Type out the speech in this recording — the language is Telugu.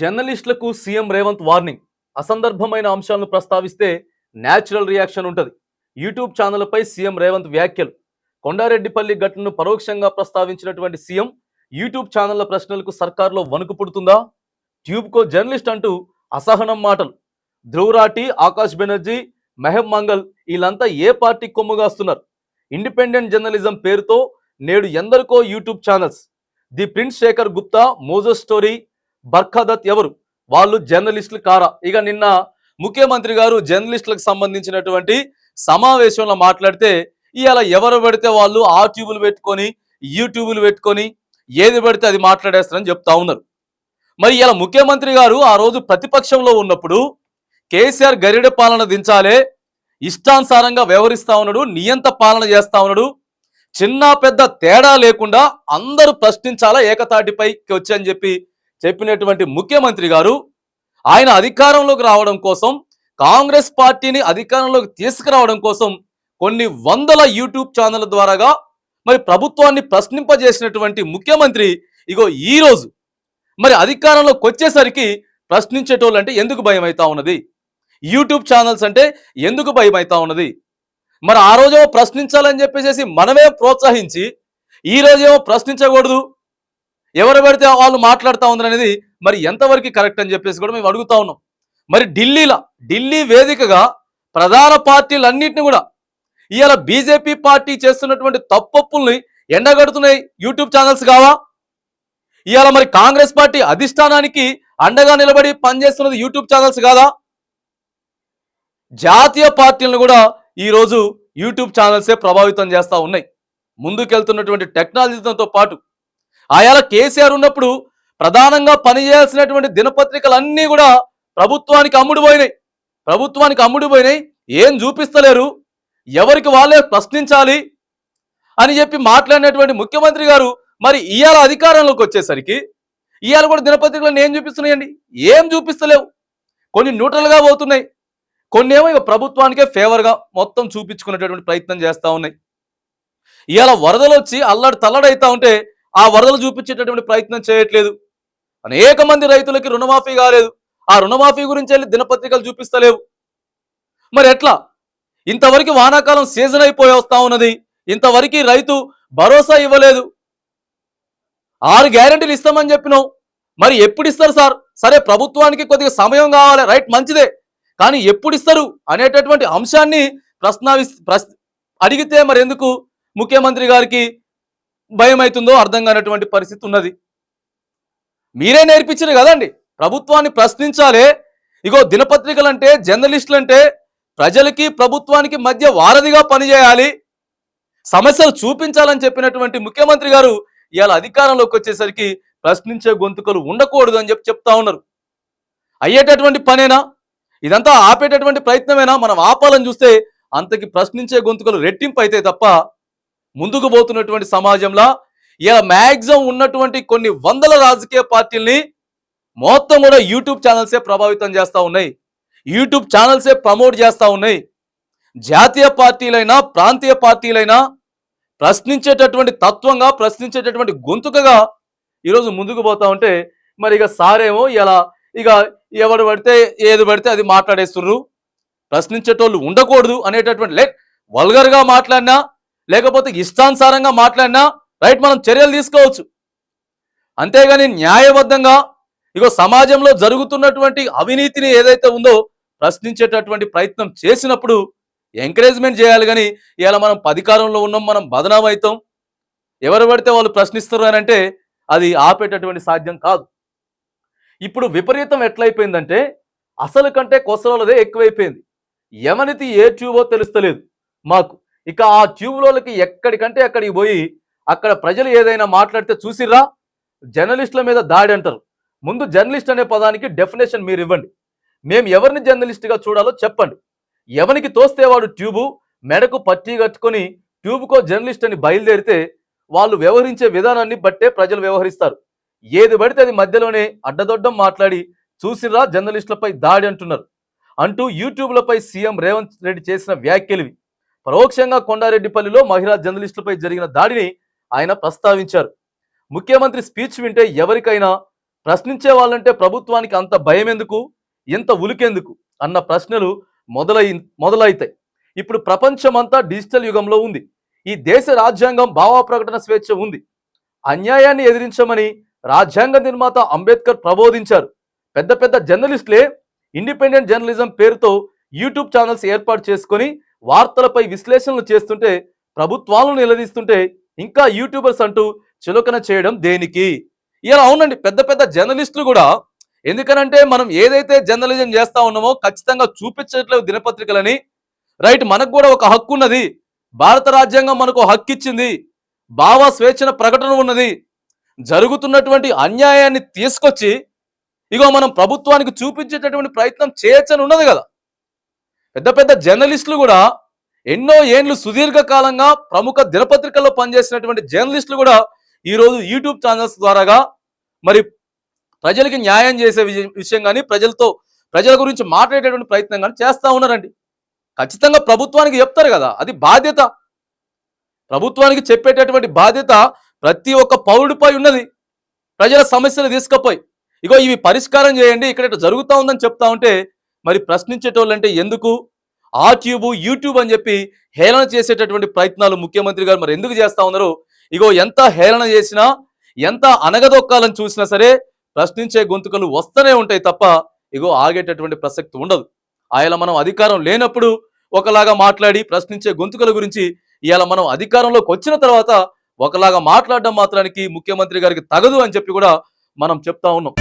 జర్నలిస్టులకు సీఎం రేవంత్ వార్నింగ్. అసందర్భమైన అంశాలను ప్రస్తావిస్తే న్యాచురల్ రియాక్షన్ ఉంటుంది. యూట్యూబ్ ఛానళ్ళపై సీఎం రేవంత్ వ్యాఖ్యలు. కొండారెడ్డిపల్లి ఘటనను పరోక్షంగా ప్రస్తావించినటువంటి సీఎం యూట్యూబ్ ఛానళ్ళ ప్రశ్నలకు సర్కార్లో వణుకు పుడుతుందా? ట్యూబ్కో జర్నలిస్ట్ అంటూ అసహనం మాటలు. ధ్రువరాటి ఆకాష్ బెనర్జీ మెహబ్ మంగల్ వీళ్ళంతా ఏ పార్టీ కొమ్ముగాస్తున్నారు ఇండిపెండెంట్ జర్నలిజం పేరుతో నేడు ఎందరికో YouTube channels. The Print Shekhar Gupta Mojo's story Barkha Dutt ఎవరు? వాళ్ళు జర్నలిస్టులు కారా? ఇక నిన్న ముఖ్యమంత్రి గారు జర్నలిస్టులకు సంబంధించినటువంటి సమావేశంలో మాట్లాడితే ఇవాళ ఎవరు పడితే వాళ్ళు ఆ ట్యూబులు పెట్టుకొని యూట్యూబులు పెట్టుకొని ఏది పెడితే అది మాట్లాడేస్తారని చెప్తా ఉన్నారు. మరి ఇలా ముఖ్యమంత్రి గారు ఆ రోజు ప్రతిపక్షంలో ఉన్నప్పుడు కేసీఆర్ గరిడ పాలన దించాలే ఇష్టానుసారంగా వ్యవహరిస్తా ఉన్నాడు నియంత పాలన చేస్తా ఉన్నాడు. చిన్న పెద్ద తేడా లేకుండా అందరూ ప్రశ్నించాలా ఏకతాటిపైకి వచ్చని చెప్పి చెప్పినటువంటి ముఖ్యమంత్రి గారు ఆయన అధికారంలోకి రావడం కోసం కాంగ్రెస్ పార్టీని అధికారంలోకి తీసుకురావడం కోసం కొన్ని వందల యూట్యూబ్ ఛానళ్ళ ద్వారాగా మరి ప్రభుత్వాన్ని ప్రశ్నింపజేసినటువంటి ముఖ్యమంత్రి ఇగో ఈ రోజు మరి అధికారంలోకి వచ్చేసరికి ప్రశ్నించేటోళ్ళు అంటే ఎందుకు భయం అవుతా ఉన్నది? యూట్యూబ్ ఛానల్స్ అంటే ఎందుకు భయం అవుతా ఉన్నది? మరి ఆ రోజేమో ప్రశ్నించాలని చెప్పేసి మనమే ప్రోత్సహించి ఈ రోజేమో ప్రశ్నించకూడదు ఎవరు పడితే వాళ్ళు మాట్లాడుతూ ఉన్నారు అనేది మరి ఎంతవరకు కరెక్ట్ అని చెప్పేసి కూడా మేము అడుగుతా ఉన్నాం. మరి ఢిల్లీలో ఢిల్లీ వేదికగా ప్రధాన పార్టీలన్నింటినీ కూడా ఇవాళ బీజేపీ పార్టీ చేస్తున్నటువంటి తప్పప్పుల్ని ఎండగడుతున్నాయి. యూట్యూబ్ ఛానల్స్ కావా? ఇవాళ మరి కాంగ్రెస్ పార్టీ అధిష్టానానికి అండగా నిలబడి పనిచేస్తున్నది యూట్యూబ్ ఛానల్స్ కాదా? జాతీయ పార్టీలను కూడా ఈరోజు యూట్యూబ్ ఛానల్సే ప్రభావితం చేస్తూ ఉన్నాయి. ముందుకెళ్తున్నటువంటి టెక్నాలజీతో పాటు ఆయాల కేసీఆర్ ఉన్నప్పుడు ప్రధానంగా పనిచేయాల్సినటువంటి దినపత్రికలన్నీ కూడా ప్రభుత్వానికి అమ్ముడుపోయినాయి. ప్రభుత్వానికి అమ్ముడుపోయినాయి. ఏం చూపిస్తలేరు. ఎవరికి వాళ్ళే ప్రశ్నించాలి అని చెప్పి మాట్లాడినటువంటి ముఖ్యమంత్రి గారు మరి ఇవాళ అధికారంలోకి వచ్చేసరికి ఇవాళ కూడా దినపత్రికలను ఏం చూపిస్తున్నాయండి? ఏం చూపిస్తలేవు. కొన్ని న్యూట్రల్గా పోతున్నాయి. కొన్ని ఏమో ఇక ప్రభుత్వానికే ఫేవర్గా మొత్తం చూపించుకునేటటువంటి ప్రయత్నం చేస్తూ ఉన్నాయి. ఇవాళ వరదలు వచ్చి అల్లడి తల్లడైతా ఉంటే ఆ వరదలు చూపించేటటువంటి ప్రయత్నం చేయట్లేదు. అనేక మంది రైతులకి రుణమాఫీ కాలేదు. ఆ రుణమాఫీ గురించి వెళ్ళి దినపత్రికలు చూపిస్తలేవు. మరి ఎట్లా? ఇంతవరకు వానాకాలం సీజన్ అయిపోయి వస్తా ఉన్నది. ఇంతవరకు రైతు భరోసా ఇవ్వలేదు. ఆరు గ్యారంటీలు ఇస్తామని చెప్పినావు. మరి ఎప్పుడు ఇస్తారు సార్? సరే ప్రభుత్వానికి కొద్దిగా సమయం కావాలి. రైట్ మంచిదే. కానీ ఎప్పుడు ఇస్తారు అనేటటువంటి అంశాన్ని ప్రశ్నావి ప్రశ్ అడిగితే మరి ఎందుకు ముఖ్యమంత్రి గారికి భయం అవుతుందో అర్థం కానటువంటి పరిస్థితి ఉన్నది. మీరే నేర్పించారు కదండి. ప్రభుత్వాన్ని ప్రశ్నించాలే. ఇగో దినపత్రికలు అంటే జర్నలిస్టులు అంటే ప్రజలకి ప్రభుత్వానికి మధ్య వారధిగా పనిచేయాలి. సమస్యలు చూపించాలని చెప్పినటువంటి ముఖ్యమంత్రి గారు ఇవాళ అధికారంలోకి వచ్చేసరికి ప్రశ్నించే గొంతుకలు ఉండకూడదు అని చెప్పి చెప్తా ఉన్నారు. అయ్యేటటువంటి పనేనా? ఇదంతా ఆపేటటువంటి ప్రయత్నమేనా? మనం ఆపాలని చూస్తే అంతకి ప్రశ్నించే గొంతుకలు రెట్టింపు అయితే తప్ప ముందుకు పోతున్నటువంటి సమాజంలో ఇలా మ్యాక్సిమం ఉన్నటువంటి కొన్ని వందల రాజకీయ పార్టీల్ని మొత్తం కూడా యూట్యూబ్ ఛానల్సే ప్రభావితం చేస్తూ ఉన్నాయి. యూట్యూబ్ ఛానల్సే ప్రమోట్ చేస్తూ ఉన్నాయి. జాతీయ పార్టీలైనా ప్రాంతీయ పార్టీలైనా ప్రశ్నించేటటువంటి తత్వంగా ప్రశ్నించేటటువంటి గొంతుకగా ఈరోజు ముందుకు పోతా ఉంటే మరి ఇక సారేమో ఇలా ఇక ఎవడు పడితే ఏది పడితే అది మాట్లాడేస్తుర్రు. ప్రశ్నించేటోళ్ళు ఉండకూడదు అనేటటువంటి లైక్ వల్గర్గా మాట్లాడినా లేకపోతే ఇష్టానుసారంగా మాట్లాడినా రైట్ మనం చర్యలు తీసుకోవచ్చు. అంతేగాని న్యాయబద్ధంగా ఇగో సమాజంలో జరుగుతున్నటువంటి అవినీతిని ఏదైతే ఉందో ప్రశ్నించేటటువంటి ప్రయత్నం చేసినప్పుడు ఎంకరేజ్మెంట్ చేయాలి కానీ ఇలా మనం అధికారంలో ఉన్నాం మనం బదనాం అవుతాం ఎవరు పడితే వాళ్ళు ప్రశ్నిస్తారు అని అంటే అది ఆపేటటువంటి సాధ్యం కాదు. ఇప్పుడు విపరీతం ఎట్లయిపోయిందంటే అసలు కంటే కొసలదే ఎక్కువైపోయింది. ఎవనిది ఏ ట్యూబో తెలుస్తలేదు మాకు. ఇక ఆ ట్యూబ్లోకి ఎక్కడికంటే అక్కడికి పోయి అక్కడ ప్రజలు ఏదైనా మాట్లాడితే చూసిర్రా? జర్నలిస్టుల మీద దాడి అంటారు. ముందు జర్నలిస్ట్ అనే పదానికి డెఫినేషన్ మీరు ఇవ్వండి. మేము ఎవరిని జర్నలిస్ట్గా చూడాలో చెప్పండి. ఎవరికి తోస్తే వాడు ట్యూబు మెడకు పట్టి కట్టుకొని ట్యూబ్కో జర్నలిస్ట్ అని బయలుదేరితే వాళ్ళు వ్యవహరించే విధానాన్ని బట్టే ప్రజలు వ్యవహరిస్తారు. ఏది పడితే అది మధ్యలోనే అడ్డదొడ్డం మాట్లాడి చూసిరా జర్నలిస్టులపై దాడి అంటున్నారు. అంటూ యూట్యూబ్లపై సీఎం రేవంత్ రెడ్డి చేసిన వ్యాఖ్యలివి పరోక్షంగా కొండారెడ్డిపల్లిలో మహిళా జర్నలిస్టులపై జరిగిన దాడిని ఆయన ప్రస్తావించారు. ముఖ్యమంత్రి స్పీచ్ వింటే ఎవరికైనా ప్రశ్నించే వాళ్ళంటే ప్రభుత్వానికి అంత భయం ఎందుకు ఇంత ఉలికెందుకు? అన్న ప్రశ్నలు మొదలై మొదలైతాయి. ఇప్పుడు ప్రపంచమంతా డిజిటల్ యుగంలో ఉంది. ఈ దేశ రాజ్యాంగం భావ ప్రకటన స్వేచ్ఛ ఉంది. అన్యాయాన్ని ఎదిరించమని రాజ్యాంగ నిర్మాత అంబేద్కర్ ప్రబోధించారు. పెద్ద పెద్ద జర్నలిస్టులే ఇండిపెండెంట్ జర్నలిజం పేరుతో యూట్యూబ్ ఛానల్స్ ఏర్పాటు చేసుకొని వార్తలపై విశ్లేషణలు చేస్తుంటే ప్రభుత్వాలను నిలదీస్తుంటే ఇంకా యూట్యూబర్స్ అంటూ చులకన చేయడం దేనికి? ఇలా అవునండి పెద్ద పెద్ద జర్నలిస్టులు కూడా ఎందుకనంటే మనం ఏదైతే జర్నలిజం చేస్తా ఉన్నామో ఖచ్చితంగా చూపించట్లేదు దినపత్రికలని. రైట్ మనకు కూడా ఒక హక్కు ఉన్నది. భారత రాజ్యాంగం మనకు హక్కు ఇచ్చింది. భావ స్వేచ్ఛన ప్రకటన ఉన్నది. జరుగుతున్నటువంటి అన్యాయాన్ని తీసుకొచ్చి ఇగో మనం ప్రభుత్వానికి చూపించేటటువంటి ప్రయత్నం చేయొచ్చని ఉన్నది కదా. పెద్ద పెద్ద జర్నలిస్టులు కూడా ఎన్నో ఏండ్లు సుదీర్ఘకాలంగా ప్రముఖ దినపత్రికల్లో పనిచేసినటువంటి జర్నలిస్టులు కూడా ఈరోజు యూట్యూబ్ ఛానల్స్ ద్వారాగా మరి ప్రజలకి న్యాయం చేసే విషయం కానీ ప్రజలతో ప్రజల గురించి మాట్లాడేటువంటి ప్రయత్నం కానీ చేస్తూ ఉన్నారండి. ఖచ్చితంగా ప్రభుత్వానికి చెప్తారు కదా అది బాధ్యత. ప్రభుత్వానికి చెప్పేటటువంటి బాధ్యత ప్రతి ఒక్క పౌరుడిపై ఉన్నది. ప్రజల సమస్యలు తీసుకపోయి ఇగో ఇవి పరిష్కారం చేయండి ఇక్కడ జరుగుతూ ఉందని చెప్తా ఉంటే మరి ప్రశ్నించేటోళ్ళంటే ఎందుకు? ఆ ట్యూబ్ యూట్యూబ్ అని చెప్పి హేళన చేసేటటువంటి ప్రయత్నాలు ముఖ్యమంత్రి గారు మరి ఎందుకు చేస్తా ఉన్నారు? ఇగో ఎంత హేళన చేసినా ఎంత అనగదొక్కాలని చూసినా సరే ప్రశ్నించే గొంతుకలు వస్తూనే ఉంటాయి తప్ప ఇగో ఆగేటటువంటి ప్రసక్తి ఉండదు. ఆయన మనం అధికారం లేనప్పుడు ఒకలాగా మాట్లాడి ప్రశ్నించే గొంతుకల గురించి ఇవాళ మనం అధికారంలోకి వచ్చిన తర్వాత ఒకలాగా మాట్లాడడం మాత్రానికి ముఖ్యమంత్రి గారికి తగదు అని చెప్పి కూడా మనం చెప్తా ఉన్నాం.